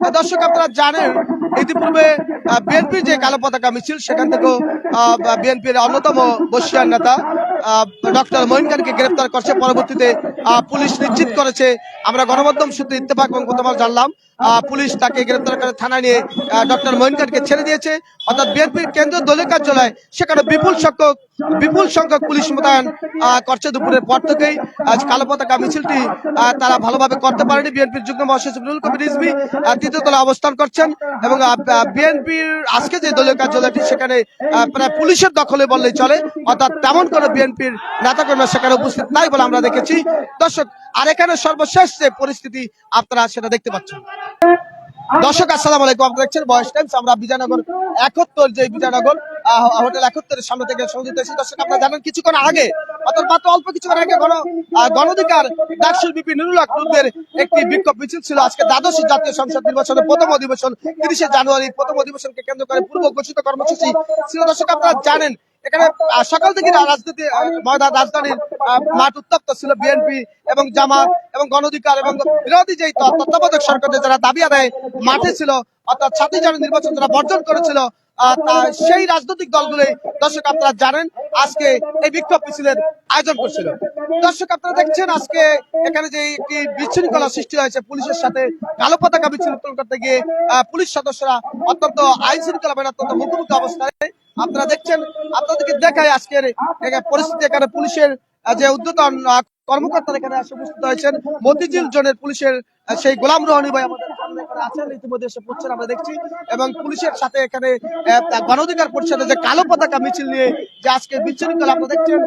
দর্শক, আপনারা জানেন, ইতিপূর্বে বিএনপির যে কালো পতাকা মিছিল, সেখান থেকেও বিএনপির অন্যতম বসিয়ার নেতা ডক্টর মঈন খানকে গ্রেপ্তার করছে। পরবর্তীতে পুলিশ নিশ্চিত করেছে। আমরা গণমাধ্যম সূত্রে ইত্তেফাক এবং গতকাল জানলাম পুলিশ তাকে গ্রেপ্তার করে থানায় নিয়ে ডক্টর মঈন খানকে ছেড়ে দিয়েছে। অর্থাৎ বিএনপির কেন্দ্রীয় দলীয় কার্যালয় সেখানে বিপুল সংখ্যক বিপুল সংখ্যক পুলিশ মোতায়েন করছে দুপুরের পর থেকেই। আজ কালো পতাকা মিছিলটি তারা ভালোভাবে করতে পারেনি। বিএনপির যুগ্ম মহাসচিব নুরুল কবির রিজভী আহ, তৃতীয় তলায় অবস্থান করছেন এবং বিএনপির আজকে যে দলীয় কার্যালয়টি সেখানে প্রায় পুলিশের দখলে বললেই চলে। অর্থাৎ তেমন কোনো বিএনপির নেতাকর্মী সেখানে উপস্থিত নাই বলে আমরা দেখেছি। দর্শক আর এখানে সর্বশেষ যে পরিস্থিতি আপনারা সেটা দেখতে পাচ্ছেন। দর্শক আসসালামু আলাইকুম। আপনারা দেখছেন বয়স টাইমস। আমরা বিজয়নগর একাত্তর যে বিজয়নগর হোটেল একাত্তরের সামনে থেকে সংযুক্ত হয়েছি। দর্শক আপনারা জানেন কিছুক্ষণ আগে অর্থাৎ মাত্র অল্প কিছুক্ষণ আগে গণ আহ, গণঅধিকার ডাকসুর বিপি নুরুল হক নুরদের একটি বিক্ষোভ মিছিল ছিল। আজকে দ্বাদশ জাতীয় সংসদ নির্বাচনের প্রথম অধিবেশন তিরিশে জানুয়ারি প্রথম অধিবেশনকে কেন্দ্র করে পূর্ব ঘোষিত কর্মসূচি ছিল। দর্শক আপনারা জানেন এখানে সকাল থেকে রাজনীতি ময়দান রাজধানীর মাঠ উত্তপ্ত ছিল বিএনপি এবং জামাত এবং গণঅধিকার এবং বিরোধী যে তত্ত্বাবধায়ক সরকারের যারা দাবি আদায় মাঠে ছিল অর্থাৎ ছাত্রী নির্বাচন যারা বর্জন করেছিল সেই রাজনৈতিক দলগুলো দর্শক আপনারা জানেন আজকে এই বিক্ষোভ মিছিলের আয়োজন করছিল। দর্শক আপনারা দেখছেন আজকে এখানে যে একটি বিশৃঙ্খলা সৃষ্টি হয়েছে পুলিশের সাথে কালো পতাকা বিচ্ছিন্ন করতে গিয়ে আহ, পুলিশ সদস্যরা অত্যন্ত আইন শৃঙ্খলা বাহিনীর অত্যন্ত মুখোমুখি অবস্থায় আপনারা দেখছেন আপনাদেরকে দেখায় আজকের পরিস্থিতি। এখানে পুলিশের যে উদ্যোতন কর্মকর্তারা এখানে এসে উপস্থিত হয়েছেন। মতিঝিল জোনের পুলিশের সেই গোলাম রহনী ভাই আমাদের সামনে আছেন ইতিমধ্যে আমরা দেখছি। এবং পুলিশের সাথে এখানে আহ, গণ অধিকার পরিষদের যে কালো পতাকা মিছিল নিয়ে যে আজকে বিচ্ছিন্ন আপনারা দেখছেন।